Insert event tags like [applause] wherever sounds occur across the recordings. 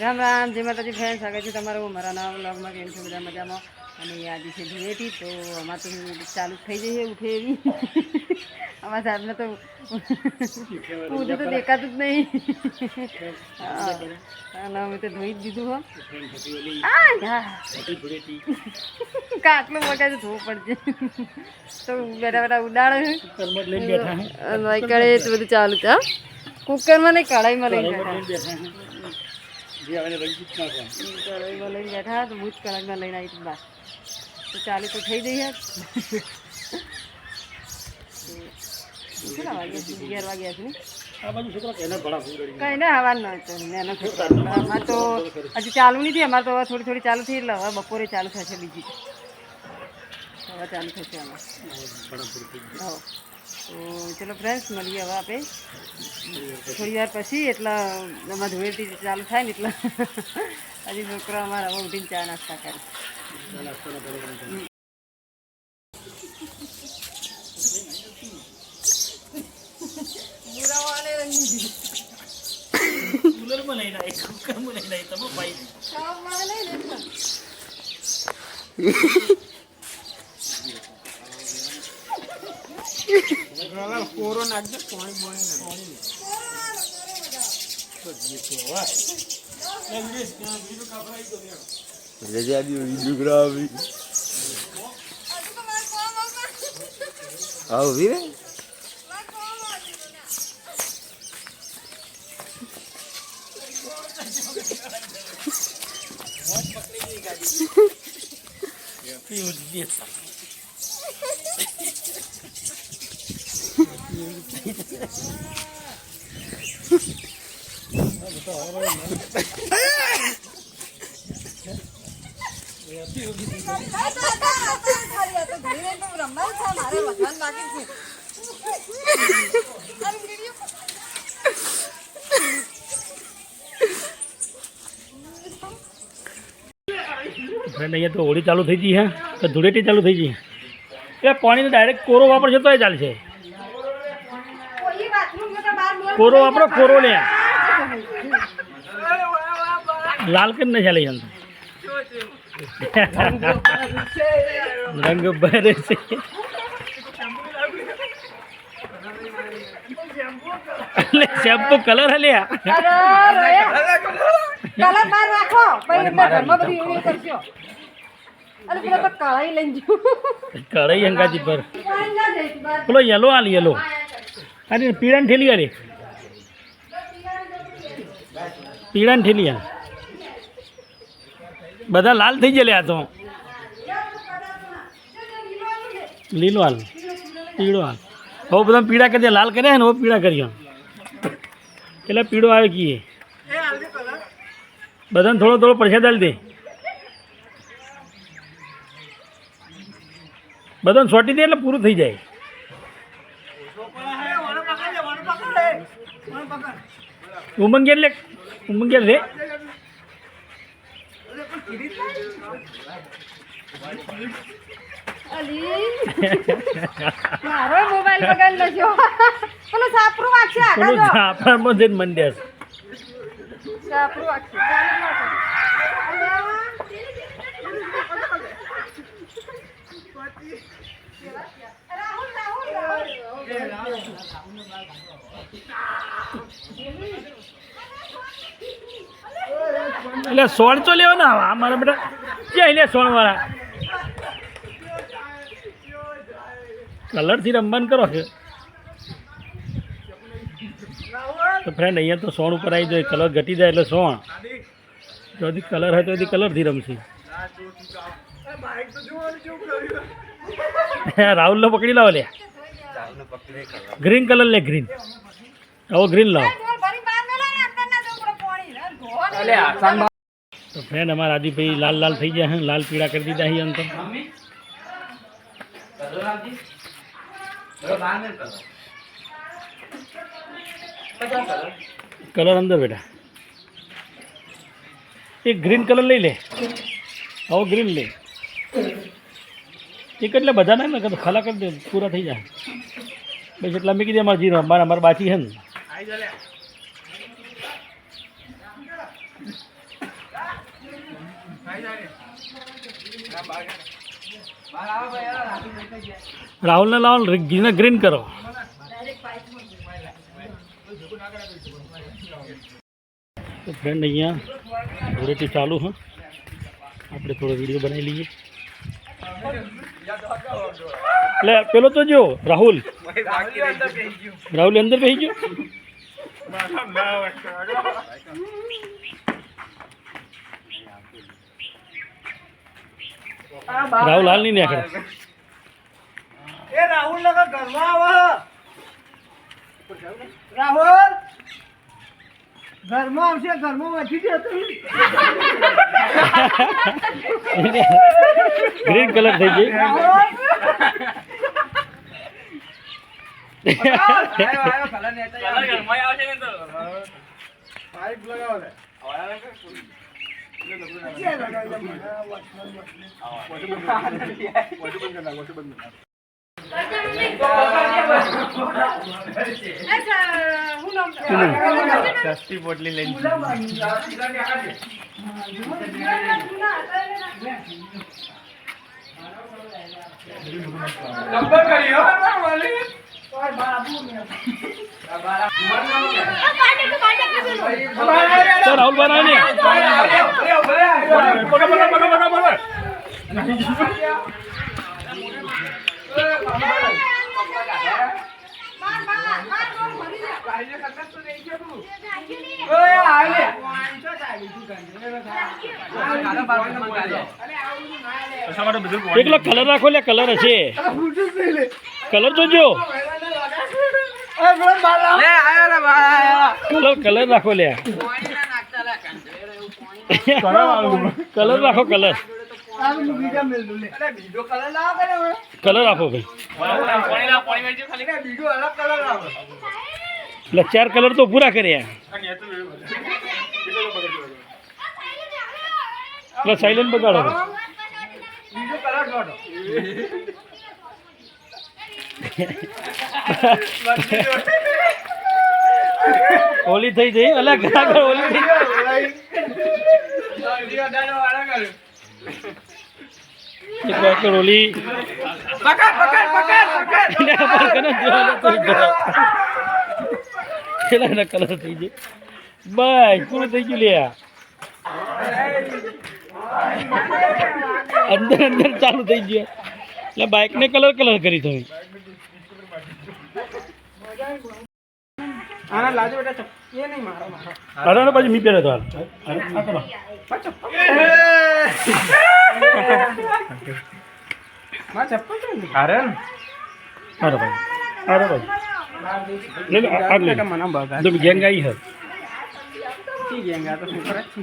રામ રામ જય માતાજી ફ્રેન્ડ સ્વાગત છે તમારું અમારા નવા બ્લોગમાં કેમ છો બધા મજામાં? અને આજે છે ધૂળેટી તો અમારે તો ચાલુ થઈ જઈએ ઉઠે એવી. અમારા સાહેબને તો ઊંધું તો દેખાતું જ નહીં. અને અમે તો ધોઈ જ દીધું હો. કાટલું મગજ ધોવું પડશે. તો બેઠા બેઠા ઉડાડે કરે તો બધું ચાલુ છે? કુકરમાં નહીં કઢાઈમાં લઈને બેઠા લઈને બેઠા તો હું જ કઢાઈમાં લઈને આવી બહાર. તો ચાલી તો થઈ જઈએ. [laughs] કેટલા વાગ્યા છે અગિયાર વાગ્યા છે ને કઈ ના અમારે તો હજી ચાલુ નથી અમારે તો થોડી થોડી ચાલુ થઈ એટલે હવે બપોરે ચાલુ થશે બીજી. હવે ચાલુ થશે અમારે તો ચલો ફ્રેન્ડ્સ મળીએ હવે આપણે. થોડી વાર પછી, એટલે અમારે ધોળેટી ચાલુ થાય ને એટલે. હજી છોકરા અમારા હવે ઉઠીને ચા નાસ્તા કરે. Ela couro na de põe, põe, né? Eu já viu o vídeo grave. Ao vivo? Muito pedido. Friend અહીંયા તો હોળી ચાલુ થઈ ગઈ હે, તો ધૂળેટી ચાલુ થઈ ગઈ એ પાણીનો ડાયરેક્ટ કોરો વાપરશે તો એ ચાલશે. કોરો વાપરો કોરો લે. લાલ કે નહીં ચાલે એમ રંગ ભરે છે શેમ્પુ કલર હલ્યા કલર બહાર રાખો. પછી ઘરમાં બધી એવી કરશો કઢાઈ અંગાજી પર. પેલો યલો આલ યલો અરે પીળાની ઠેલી અરે પીળાની ઠેલિયા બધા લાલ થઈ ગયા આ તો. લીલો હાલ. પીળો હાલ. હવે બધા પીળા કરી લાલ કર્યા ને હવે પીળા કર્યા. એટલે પીળો આવે કીએ. બધાને થોડો થોડો પ્રસાદ આલી દે. બધાને સોટી દે એટલે પૂરું થઈ જાય. ઉમંગ ગયા મારો મોબાઈલ બગાડ પેલો સાપરું વાગશે આગળ જો. જઈને મંડ્યા છે સાપરું વાગશે રાહુલ, રાહુલ, રાહુલ. એટલે સોળ તો લેવો ના આ મારા બેટા. ક્યાં લે સોળ વાળા કલરથી રમવાનું કરો છે. તો ફ્રેન્ડ અહીંયા તો સોણ ઉપર આવી જાય, કલર ઘટી જાય એટલે સોણ જો હજી કલર હોય તો હજી કલરથી રમશે. રાહુલને પકડી લાવો લે. ગ્રીન કલર લે ગ્રીન આવો ગ્રીન લાવો. તો ફ્રેન્ડ અમારા આદિભાઈ લાલ લાલ થઈ ગયા હે લાલ પીળા કરી દીધા અહીં અંતર કલર અંદર બેટા એક ગ્રીન કલર લઈ લે આવો ગ્રીન લે એક એટલે બધા ના ને કે ખલા કરી દે પૂરા થઈ જાય બસ એટલા મેં કીધું અમારે જીરો અમારે અમારે બાકી છે ને રાહુલને લાવો ગ્રીન ગ્રીન કરો. ફ્રેન્ડ અહીંયા ધૂળેટી ચાલુ હા. આપણે થોડો વીડિયો બનાવી લઈએ. એટલે પેલો તો જો, રાહુલ. રાહુલ અંદર બેસી ગયો. રાહુલ હાલ નહીં નાખે એ રાહુલ નગર ઘરમાં આવે રાહુલ ઘરમાં આવશે ઘરમાં વાંચી જતો ગ્રીન કલર થઈ ગઈ સસ્તી પોટલી લઈને તો રાહુલ ને. એકલો કલર રાખો લે? કલર હશે. કલર તો જો કલર કલર રાખો લે કલર રાખો કલર કલર આપો ભાઈ એટલે ચાર કલર તો પૂરા કર્યા એટલે સાયલન્ટ બગાડો ભાઈ. ઓલી થઈ જઈ અલગ આગળ ઓલી થઈ એક આગળ ઓલી કલર થઈ જાય બસ પૂરું થઈ ગયું લે અંદર અંદર ચાલુ થઈ ગયું. એટલે બાઇકને કલર કલર કરી તમે. આના લાજો બેટા ચપ- એ નહીં મારો મારો અરે અરે પછી મી પહેરે તો અરે, આ કરો. મારા ચપ્પલ તો નહીં. અરે ભાઈ અરે ભાઈ લે લે આ આ લે મને બગાડ. તમે ગેંગ આવી હે ઠીક છે, આ તો છોકરા છે.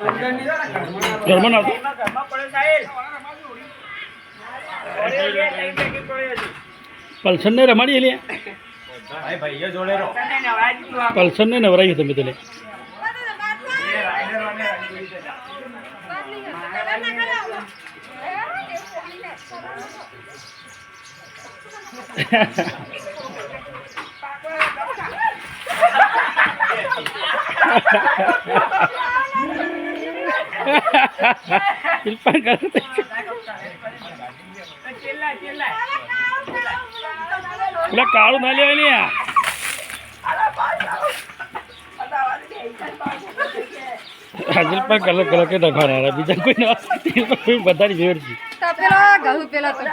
અંદરની જો ઘરમાં ના ઘરમાં પડે સાહેબ. પલ્સર ને રમાડીએ લે પલ્સર ને નવરાયું તમે તો લે શિલ્પા કરે પેલા કાળું ના લેવાય ને હાજર પણ કલર કલર કે નખાના બીજા કોઈ ના કોઈ બધાની ફેવર છે. તો પેલો ઘઉં પેલો તો.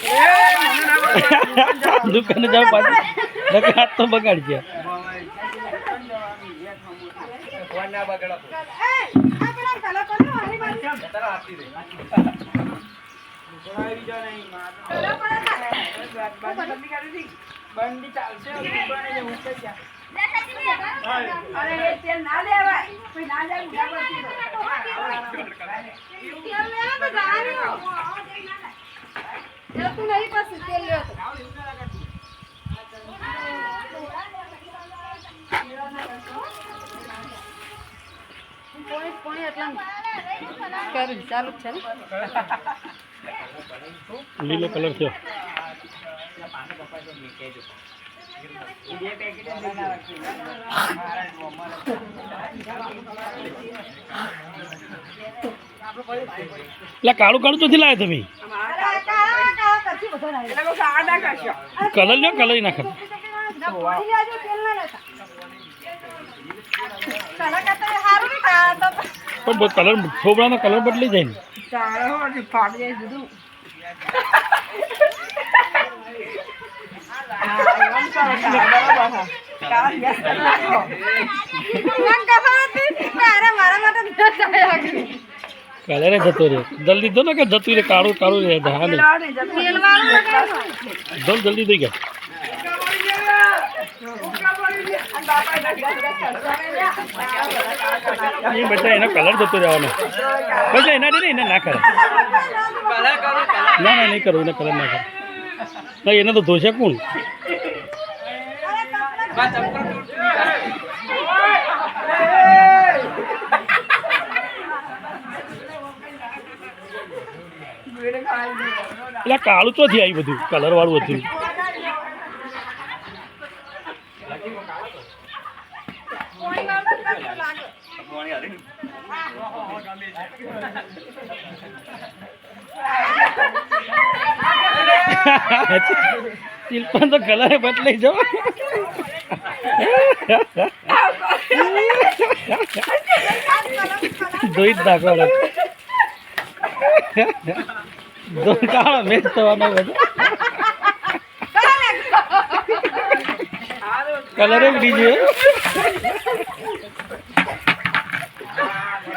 [laughs] દુકાને જાવ પાછું. નકર હાથ તો બગાડી ગયા બંડી ચાલશે છોકરાને જે મૂકે ત્યાં. તું નહીં પછી તેલ લેવો પોણી પોણી એટલા કરું ચાલુ છે ને? લીલો કલર થયો કાળું કાળું ચોથી લાવ્યા તમે? કલર લ્યો કલર નાખો. પણ કલર થોબડાનો કલર બદલી જાય ને તારે ફાટી જાય. કલર જતો રે જલ્દી દો ને કે જતું રહે કાળું કાળું રે હા નહીં પેલા નહીં જતું. દો જલ્દી દઈ ગયા એ બધા એનો કલર જતો રહેવાનો. બધા એના નહીં, એને ના કરે. ના ના, નહીં કરું, એને કલર ના કરે. ના એને તો ધોશે કોણ? એટલે કાળું તો આવી બધું કલર વાળું હતું. શિલ્પા તો કલર બદલાઈ જાવ. દોઈ નાખવાનો. ધોઈ કાળો મેચ થવાનો બધો કલર જ બીજું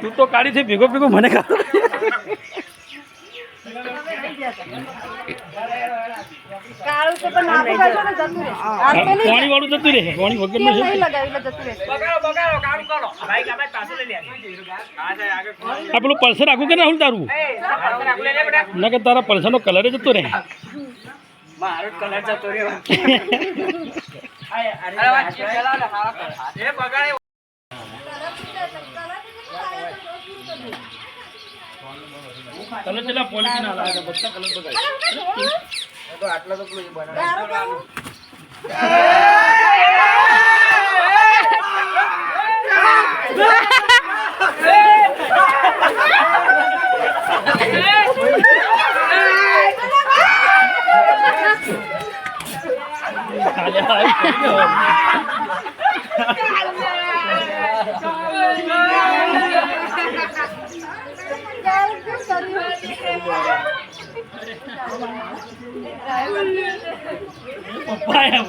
તું તો કાઢી છે ભેગો ભેગો મને ખાતો પાણી વાળું જતું રહે. પાણી વગરનું આ પેલું પલ્સર આખું કે રાહુલ તારું? ના કે તારા પલ્સર નો કલર જતો રહે. મારો કલર જતો રહ્યો. [laughs] કલર. ચલા પોલિથીન ના લાગે બધા કલર બગાડ આટલા તો પેલું બનાવે. ખાલી આવી ગયો. પાયા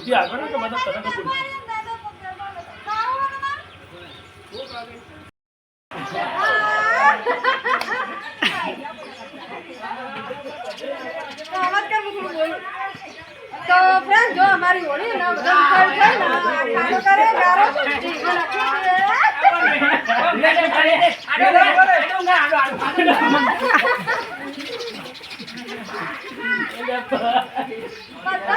ઈ આગળ બધા તરત જ ઉડી. તો ફ્રેન્ડ જો અમારી હોળી ને બધા ઉપર છે ને ખાડો કરે ગારો ઢીંગો નાખી દે.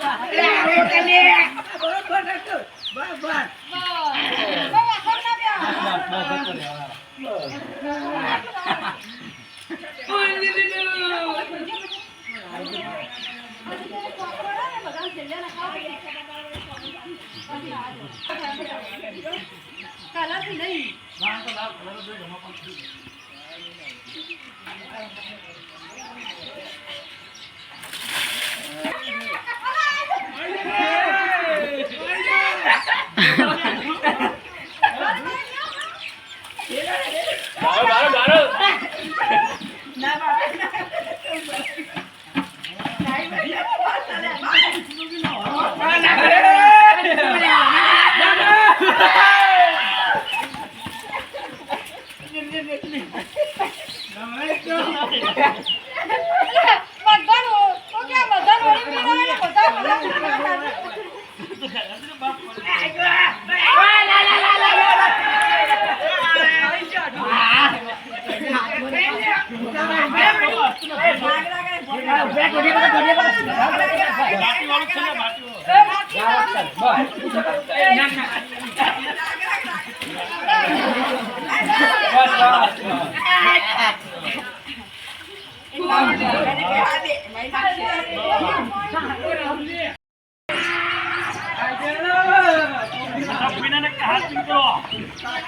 તો ખાડો ગારો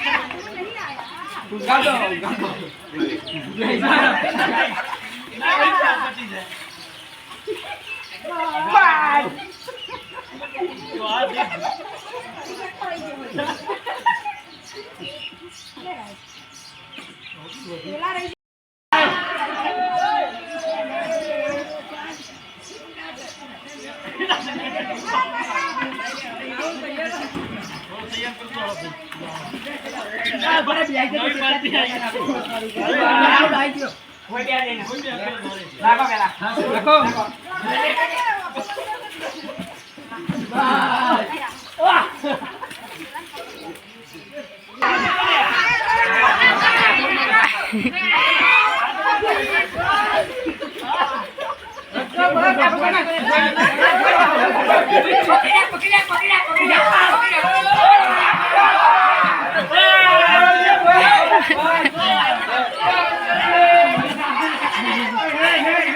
કરે. બસ ગારો એટલો વાંધો નહીં અરે ના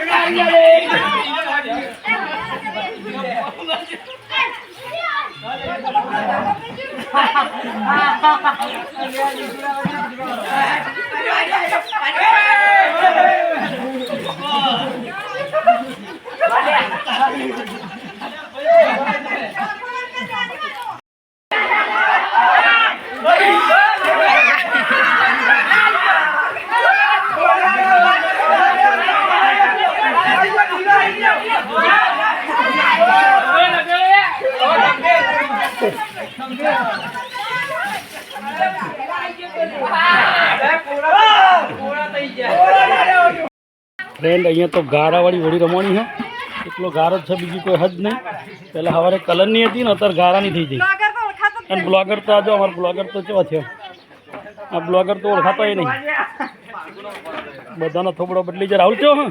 પાડજો ને. નહીં ફ્રેન્ડ અહીંયા તો ગારાવાળી હોળી રમવાની છે એટલો ગારો જ છે બીજી કોઈ હદ નહીં. પહેલાં સવારે કલરની હતી ને અત્યારે ગારાની થઈ ગઈ. અને બ્લોગર તો આજો અમારો બ્લોગર તો કેવા છે? આ બ્લોગર તો ઓળખાતો નહીં. બધાનો થોબડો બદલી જાય. રાહુલ હા?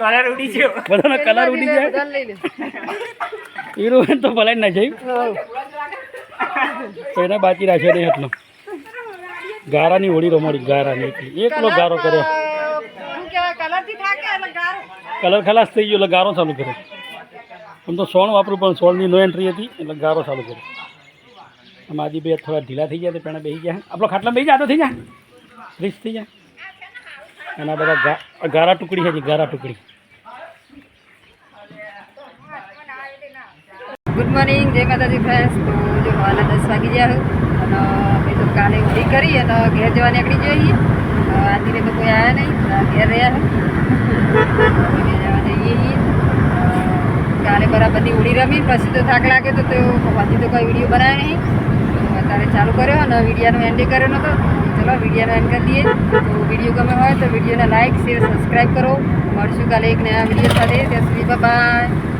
કલર ઉડી ગયો. બધાનો કલર ઉડી જાય. બધાને લઈ લે હીરો તો ભલાઈ ના જાય. તો એને બાકી રાખ્યો નહીં એટલો. ગારાની હોળી રમાડી ગારાની એકલી એકલો ગારો કર્યો અ, શું કહેવાય કલરથી થાકે એટલે ગારો કલર ખલાસ થઈ ગયો એટલે ગારો ચાલુ કર્યો. આમ તો સોણ વાપરું, પણ સોળની નો એન્ટ્રી હતી એટલે ગારો ચાલુ કર્યો. આમ આજે બે થોડા ઢીલા થઈ ગયા પેણા બેસી ગયા. આપણો ખાટલા બેસી જાતો થઈ જાય રીસ થઈ જાય અને આ બધા ગારા ટુકડી છે ગારા ટુકડી. ગુડ મોર્નિંગ જય માતાજી ફ્રેન્ડ્સ. તો જો હાલત દસ વાગી ગયા અને અમે તો કાલે ઉડી કરી અને ઘેર જવા નીકળી જઈએ આદિને તો કોઈ આવ્યા નહીં ઘેર રહ્યા કાલે બરાબરની હોળી રમી, પછી તો થાક લાગે તો પછી તો કોઈ વીડિયો બનાવ્યો નહીં. અત્યારે ચાલુ કર્યો અને વિડીયાનો એન્ડ કર્યો નહોતો ચલો વિડીયોનો એન્ડ કરી દઈએ. તો વીડિયો ગમે હોય તો વિડીયોને લાઇક શેર સબસ્ક્રાઈબ કરો. મળશું કાલે એક નયા વીડિયો સાથે. ત્યાં સુધી બાય